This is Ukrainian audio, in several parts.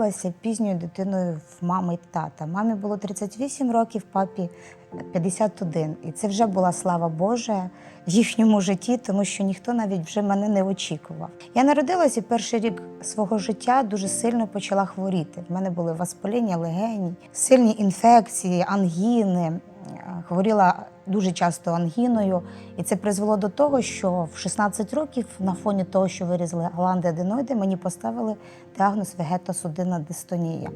Народилася пізньою дитиною в мами і тата. Мамі було 38 років, папі 51. І це вже була слава Божа в їхньому житті, тому що ніхто навіть вже мене не очікував. Я народилася перший рік свого життя дуже сильно почала хворіти. В мене були воспаління легені, сильні інфекції, ангіни. Хворіла дуже часто ангіною, і це призвело до того, що в 16 років на фоні того, що вирізали гланди аденоїди, мені поставили діагноз вегетосудинна дистонія.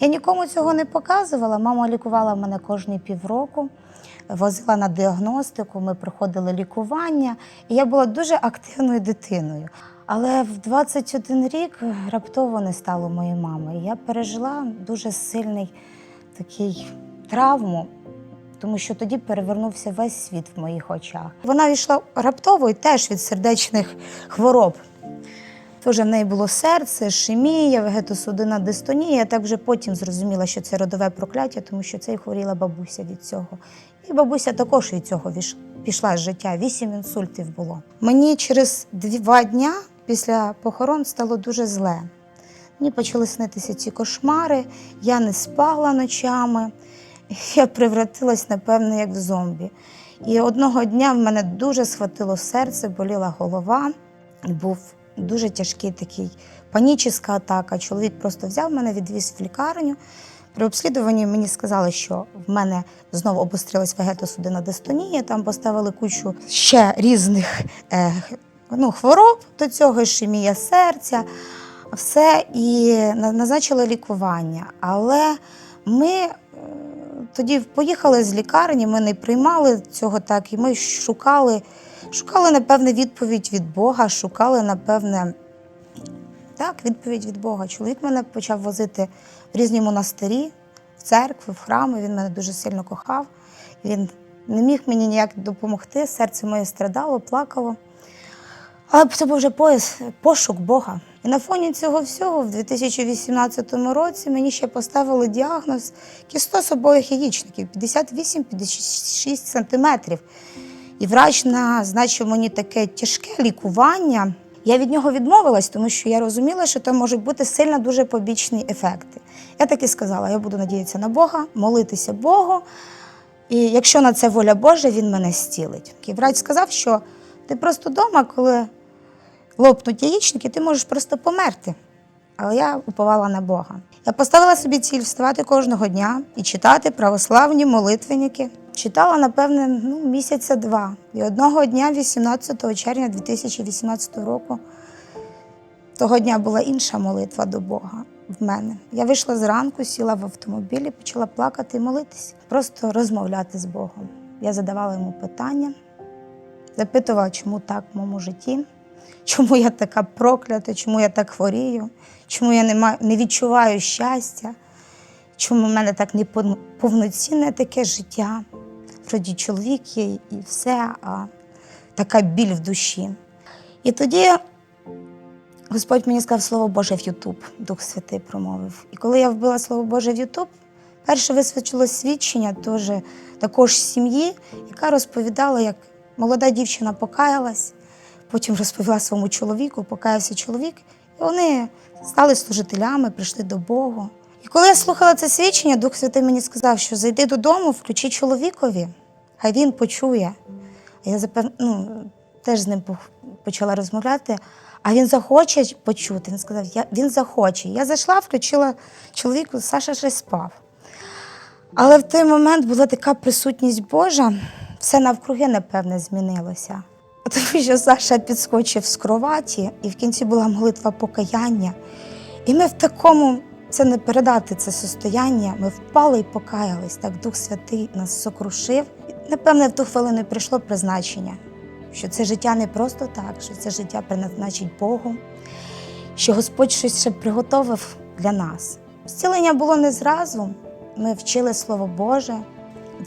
Я нікому цього не показувала. Мама лікувала мене кожні півроку, возила на діагностику, ми проходили лікування, і я була дуже активною дитиною. Але в 21 рік раптово не стало моєї мами. Я пережила дуже сильний такий травму тому що тоді перевернувся весь світ в моїх очах. Вона йшла раптово і теж від сердечних хвороб. Тож в неї було серце, шемія, вегетосудинна дистонія. Я так вже потім зрозуміла, що це родове прокляття, тому що це й хворіла бабуся від цього. І бабуся також від цього пішла з життя. Вісім інсультів було. Мені через два дня після похорон стало дуже зле. Мені почали снитися ці кошмари, я не спала ночами. Я превратилась, напевно, як в зомбі. І одного дня в мене дуже схватило серце, боліла голова. Був дуже тяжкий такий панічна атака. Чоловік просто взяв мене, відвіз в лікарню. При обслідуванні мені сказали, що в мене знову обострилась вегетосудинна дистонія, там поставили кучу ще різних е, ну, хвороб до цього, ішемія серця, все, і на- назначили лікування. Але ми тоді поїхали з лікарні, ми не приймали цього так, і ми шукали, шукали, напевне, відповідь від Бога, шукали, напевне, так, відповідь від Бога. Чоловік мене почав возити в різні монастирі, в церкви, в храми. Він мене дуже сильно кохав. Він не міг мені ніяк допомогти. Серце моє страдало, плакало. Але це був вже пояс, пошук Бога. І на фоні цього всього, в 2018 році, мені ще поставили діагноз кістоз обоїх яєчників 58-56 сантиметрів. І врач назначив мені таке тяжке лікування. Я від нього відмовилась, тому що я розуміла, що там можуть бути сильно дуже побічні ефекти. Я так і сказала: я буду надіятися на Бога, молитися Богу. І якщо на це воля Божа, він мене зцілить. І врач сказав, що ти просто вдома, коли лопнуть яєчники, ти можеш просто померти. Але я уповала на Бога. Я поставила собі ціль вставати кожного дня і читати православні молитвенники. Читала, напевне, ну, місяця два. І одного дня, 18 червня 2018 року, того дня була інша молитва до Бога в мене. Я вийшла зранку, сіла в автомобілі, почала плакати і молитися, просто розмовляти з Богом. Я задавала йому питання, запитувала, чому так в моєму житті, чому я така проклята, чому я так хворію, чому я не, маю, не відчуваю щастя, чому в мене так неповноцінне таке життя. Вроді чоловік є і все, а така біль в душі. І тоді Господь мені сказав Слово Боже в Ютуб, Дух Святий промовив. І коли я вбила Слово Боже в Ютуб, перше висвічило свідчення теж, також сім'ї, яка розповідала, як молода дівчина покаялась, потім розповіла своєму чоловіку, покаявся чоловік, і вони стали служителями, прийшли до Бога. І коли я слухала це свідчення, Дух Святий мені сказав, що зайди додому, включи чоловікові, хай він почує. Я ну, теж з ним почала розмовляти. А він захоче почути. Він сказав, я... він захоче. Я зайшла, включила чоловіку, Саша ще спав. Але в той момент була така присутність Божа, все навкруги, напевне, змінилося. Тому що Саша підскочив з кроваті, і в кінці була молитва покаяння. І ми в такому, це не передати це состояння, ми впали і покаялись. Так Дух Святий нас сокрушив. І, Напевне, в ту хвилину прийшло призначення, що це життя не просто так, що це життя призначить Богу, що Господь щось ще приготовив для нас. Зцілення було не зразу. Ми вчили Слово Боже.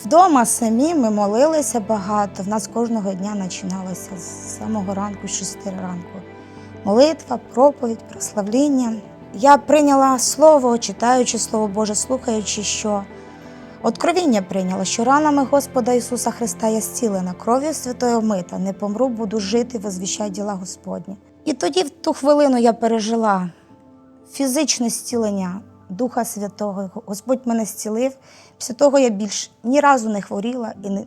Вдома самі ми молилися багато. В нас кожного дня починалося з самого ранку, з 6 ранку. Молитва, проповідь, прославління. Я прийняла слово, читаючи Слово Боже, слухаючи, що откровіння прийняла, що ранами Господа Ісуса Христа я зцілена, кров'ю святою омита, не помру, буду жити, возвіщай діла Господні. І тоді, в ту хвилину, я пережила фізичне зцілення Духа Святого. Господь мене зцілив. Після того я більш ні разу не хворіла і не,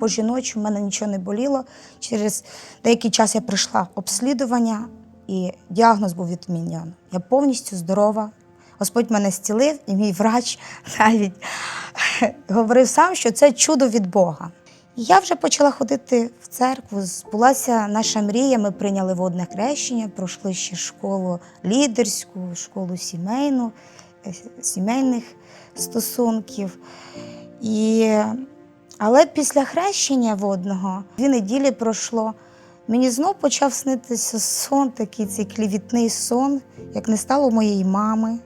по жіночу в мене нічого не боліло. Через деякий час я пройшла обслідування, і діагноз був відмінян. Я повністю здорова. Господь мене зцілив, і мій врач навіть говорив сам, що це чудо від Бога. Я вже почала ходити в церкву. Збулася наша мрія. Ми прийняли водне хрещення, пройшли ще школу лідерську, школу сімейну, сімейних стосунків. І... Але після хрещення водного дві неділі пройшло. Мені знов почав снитися сон, такий цей клівітний сон, як не стало моєї мами.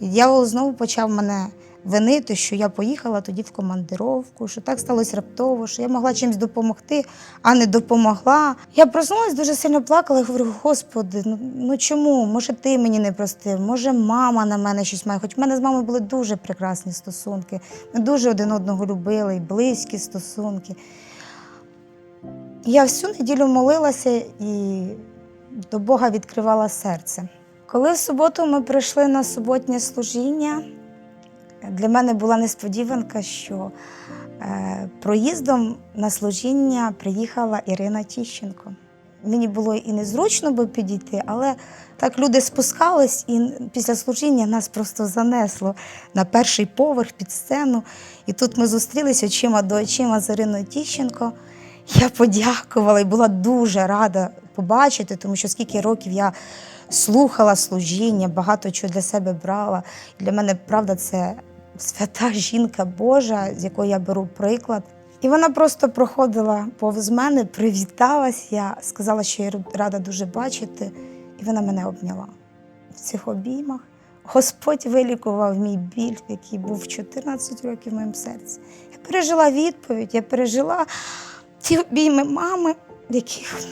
І дьявол знову почав мене винити, що я поїхала тоді в командировку, що так сталося раптово, що я могла чимось допомогти, а не допомогла. Я проснулась, дуже сильно плакала і говорю: Господи, ну, ну чому? Може, ти мені не простив, може, мама на мене щось має. Хоч в мене з мамою були дуже прекрасні стосунки. Ми дуже один одного любили, і близькі стосунки. Я всю неділю молилася і до Бога відкривала серце. Коли в суботу ми прийшли на суботнє служіння, для мене була несподіванка, що е, проїздом на служіння приїхала Ірина Тіщенко. Мені було і незручно би підійти, але так люди спускались, і після служіння нас просто занесло на перший поверх під сцену. І тут ми зустрілися очима до очима з Іриною Тіщенко. Я подякувала і була дуже рада побачити, тому що скільки років я слухала служіння, багато чого для себе брала. Для мене, правда, це свята жінка Божа, з якої я беру приклад. І вона просто проходила повз мене, привіталась. Я сказала, що я рада дуже бачити, і вона мене обняла в цих обіймах. Господь вилікував мій біль, який був 14 років в моєму серці. Я пережила відповідь, я пережила ті обійми мами, яких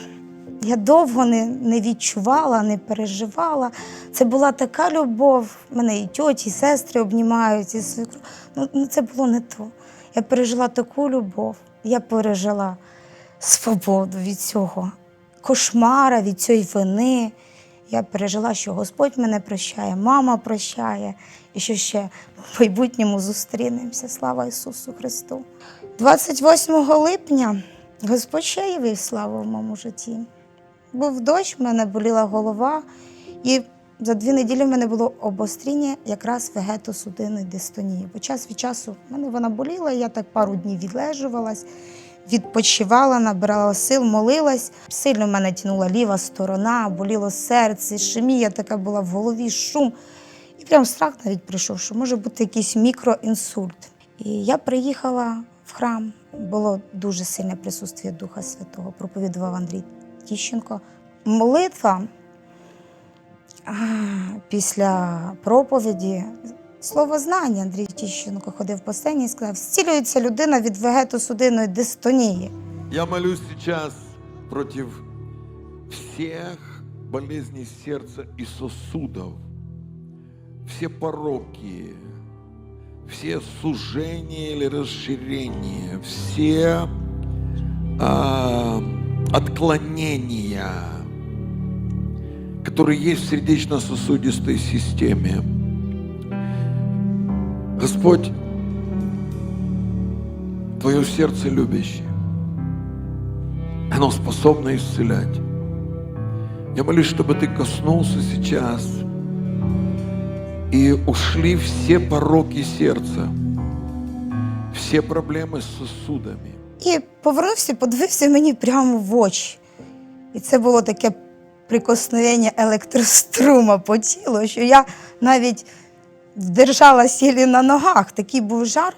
я довго не, не відчувала, не переживала. Це була така любов. Мене і тьоті, і сестри обнімають, і. Ну, ну це було не то. Я пережила таку любов, я пережила свободу від цього кошмара, від цієї вини. Я пережила, що Господь мене прощає, мама прощає, і що ще в майбутньому зустрінемося. Слава Ісусу Христу. 28 липня Господь ще явив славу в моєму житті. Був дощ, в мене боліла голова, і за дві неділі в мене було обостріння якраз вегетосудинної дистонії. Бо час від часу в мене вона боліла, я так пару днів відлежувалась, відпочивала, набирала сил, молилась. Сильно в мене тянула ліва сторона, боліло серце, шемія така була в голові, шум. І прям страх навіть прийшов, що може бути якийсь мікроінсульт. І я приїхала в храм, було дуже сильне присутствие Духа Святого, проповідував Андрій Тіщенко. Молитва після проповіді, слово знання Андрій Тіщенко ходив по сцені і сказав: зцілюється людина від вегетосудинної дистонії. Я молюсь сейчас против всех болезней сердца и сосудов, все пороки, все сужения или расширения, все а, отклонения, которые есть в сердечно-сосудистой системе. Господь, Твое сердце любящее. Оно способно исцелять. Я молюсь, чтобы ты коснулся сейчас и ушли все пороки сердца, все проблемы с сосудами. І повернувся, подивився мені прямо в очі. І це було таке прикосновення електрострума по тілу, що я навіть держала сілі на ногах, такий був жар.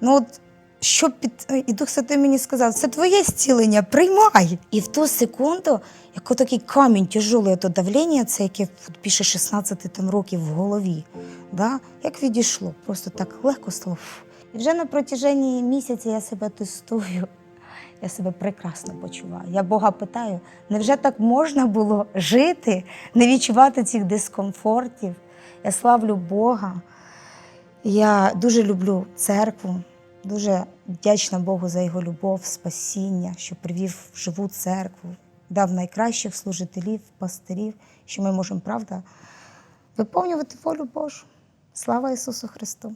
Ну от що під і Дух Святий мені сказав, це твоє зцілення, приймай. І в ту секунду, як отакий камінь тяжелий, то давлення, це яке більше 16 там років в голові, да? як відійшло, просто так легко стало. І вже на протяженні місяця я себе тестую. Я себе прекрасно почуваю. Я Бога питаю, невже так можна було жити, не відчувати цих дискомфортів? Я славлю Бога. Я дуже люблю церкву, дуже вдячна Богу за його любов, спасіння, що привів в живу церкву, дав найкращих служителів, пастирів, що ми можемо, правда, виповнювати волю Божу. Слава Ісусу Христу!